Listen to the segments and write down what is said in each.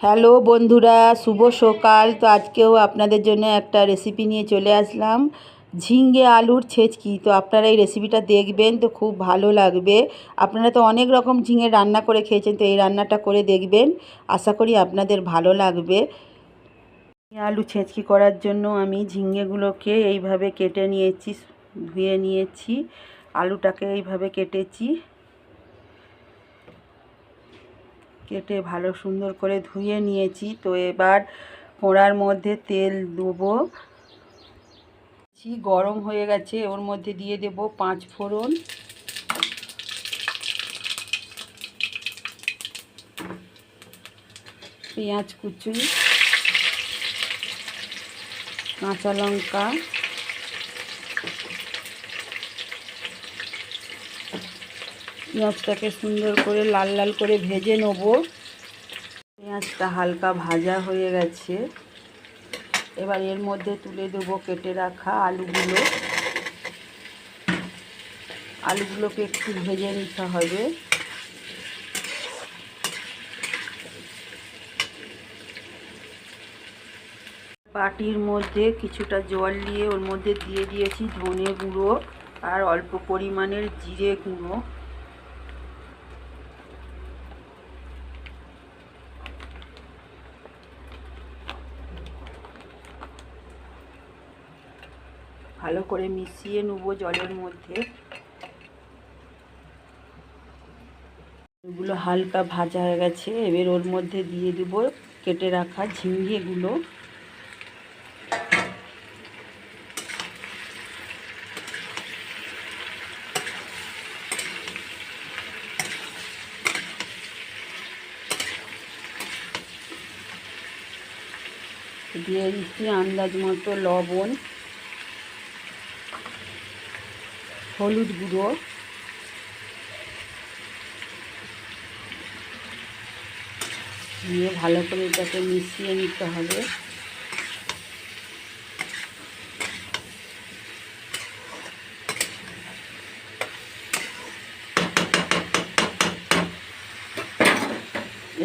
Hello বন্ধুরা, শুভ সকাল। তো আজকেও আপনাদের জন্য একটা রেসিপি নিয়ে চলে আসলাম। ঝিঙ্গে আলুর ছেচকি। তো আপনারা এই রেসিপিটা দেখবেন তো খুব ভালো লাগবে। আপনারা তো অনেক রকম ঝিঙে রান্না করে খেয়েছেন, তো এই রান্নাটা করে দেখবেন। আশা করি আপনাদের ভালো লাগবে। আলু ছেঁচকি করার জন্য আমি ঝিঙ্গেগুলোকে এইভাবে কেটে নিয়েছি, ধুয়ে নিয়েছি। আলুটাকে এইভাবে কেটেছি। কেটে ভালো সুন্দর করে ধুয়ে নিয়েছি। তো এবার ফোঁড়ার মধ্যে তেল দেবো। গরম হয়ে গেছে, ওর মধ্যে দিয়ে দেব পাঁচ ফোড়ন। পেঁয়াজ কুচি কাঁচা লঙ্কা। পেঁয়াজটাকে সুন্দর করে লাল লাল করে ভেজে নেব। পেঁয়াজটা হালকা ভাজা হয়ে গেছে। এবার এর মধ্যে তুলে দেবো কেটে রাখা আলুগুলো। আলুগুলোকে একটু ভেজে নিতে হবে। বাটির মধ্যে কিছুটা জল নিয়ে ওর মধ্যে দিয়ে দিয়েছি ধনে গুঁড়ো আর অল্প পরিমাণের জিরে গুঁড়ো। ভালো করে মিশিয়ে নেব জলের মধ্যে। এগুলো হালকা ভাজা হয়ে গেছে, এবার ওর মধ্যে দিয়ে দেব কেটে রাখা ঝিঙ্গেগুলো। দিয়ে দিচ্ছি আন্দাজ মতো লবণ। হলুদ গুঁড়ো। দিয়ে ভালো করে এটাকে মিশিয়ে নিতে হবে।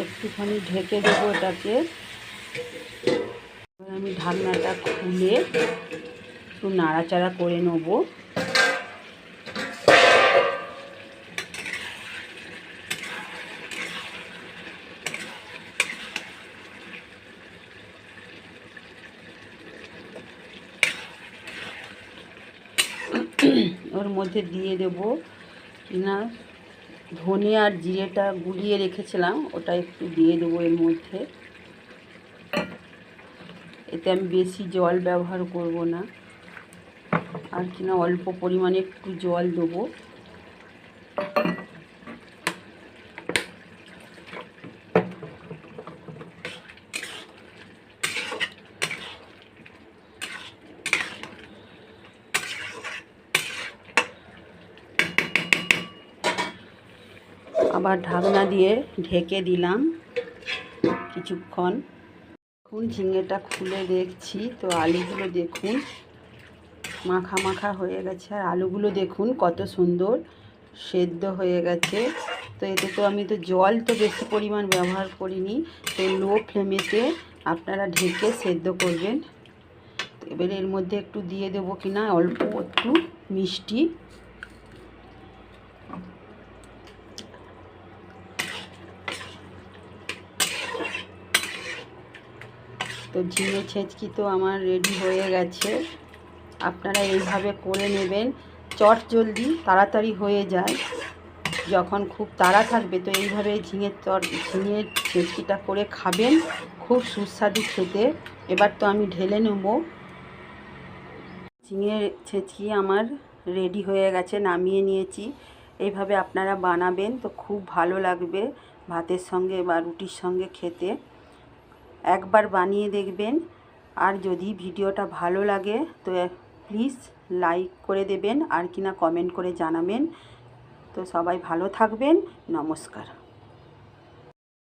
একটুখানি ঢেকে দেবো এটাকে। আমি ঢাকনাটা খুলে একটু নাড়াচাড়া করে নেব। ওর মধ্যে দিয়ে দেব। না ধনে আর জিরেটা গুলিয়ে রেখেছিলাম, ওটা একটু দিয়ে দেবো এর মধ্যে। এতে আমি বেশি জল ব্যবহার করব না। আর কিনা অল্প পরিমাণে একটু জল দেবো। আবার ঢাকনা দিয়ে ঢেকে দিলাম কিছুক্ষণ। এখন ঝিঙেটা খুলে দেখছি। তো আলুগুলো দেখুন, মাখা মাখা হয়ে গেছে। আর আলুগুলো দেখুন, কত সুন্দর সেদ্ধ হয়ে গেছে। তো এতে তো আমি তো জল তো বেশি পরিমাণ ব্যবহার করিনি। তো লো ফ্লেমেতে আপনারা ঢেকে সেদ্ধ করবেন। এবারে এর মধ্যে একটু দিয়ে দেবো কিনা, অল্প একটু মিষ্টি। তো ঝিঙে ছেঁচকি তো আমার রেডি হয়ে গেছে। আপনারা এইভাবে করে নেবেন। চট জলদি, তাড়াতাড়ি হয়ে যায়। যখন খুব তাড়া থাকবে, তো এইভাবে ঝিঙের চট ঝিঙের ছেঁচকিটা করে খাবেন। খুব সুস্বাদু খেতে। এবার তো আমি ঢেলে নেব। ঝিঙের ছেঁচকি আমার রেডি হয়ে গেছে, নামিয়ে নিয়েছি। এইভাবে আপনারা বানাবেন, তো খুব ভালো লাগবে ভাতের সঙ্গে বা রুটির সঙ্গে খেতে। একবার বানিয়ে দেখবেন। আর যদি ভিডিওটা ভালো লাগে, তো প্লিজ লাইক করে দেবেন আর কিনা কমেন্ট করে জানাবেন। তো সবাই ভালো থাকবেন। নমস্কার।